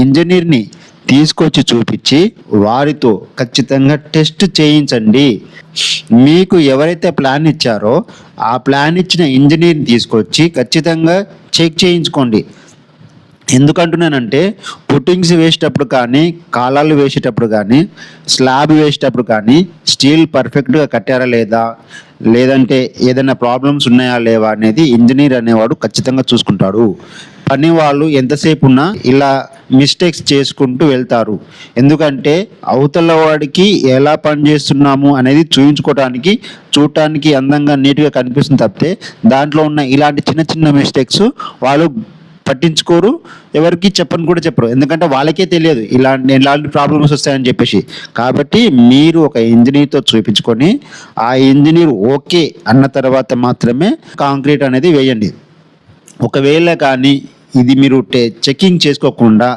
ఇంజనీర్ని తీసుకొచ్చి చూపించి వారితో ఖచ్చితంగా టెస్ట్ చేయించండి. మీకు ఎవరైతే ప్లాన్ ఇచ్చారో ఆ ప్లాన్ ఇచ్చిన ఇంజనీర్ని తీసుకొచ్చి ఖచ్చితంగా చెక్ చేయించుకోండి. ఎందుకంటున్నానంటే పుట్టింగ్స్ వేసేటప్పుడు కానీ కాలాలు వేసేటప్పుడు కానీ స్లాబ్ వేసేటప్పుడు కానీ స్టీల్ పర్ఫెక్ట్గా కట్టారా లేదా లేదంటే ఏదైనా ప్రాబ్లమ్స్ ఉన్నాయా లేవా అనేది ఇంజనీర్ అనేవాడు ఖచ్చితంగా చూసుకుంటాడు. పని వాళ్ళు ఎంతసేపు ఉన్నా ఇలా మిస్టేక్స్ చేసుకుంటూ వెళ్తారు. ఎందుకంటే అవతల వాడికి ఎలా పని చేస్తున్నాము అనేది చూయించుకోవడానికి చూడటానికి అందంగా నీట్గా కనిపిస్తుంది తప్పితే దాంట్లో ఉన్న ఇలాంటి చిన్న చిన్న మిస్టేక్స్ వాళ్ళు పట్టించుకోరు ఎవరికి చెప్పని కూడా చెప్పరు. ఎందుకంటే వాళ్ళకే తెలియదు ఇలాంటి ఇలాంటి ప్రాబ్లమ్స్ వస్తాయని చెప్పేసి. కాబట్టి మీరు ఒక ఇంజనీర్తో చూపించుకొని ఆ ఇంజనీర్ ఓకే అన్న తర్వాత మాత్రమే కాంక్రీట్ అనేది వేయండి. ఒకవేళ కానీ ఇది మీరు చెకింగ్ చేసుకోకుండా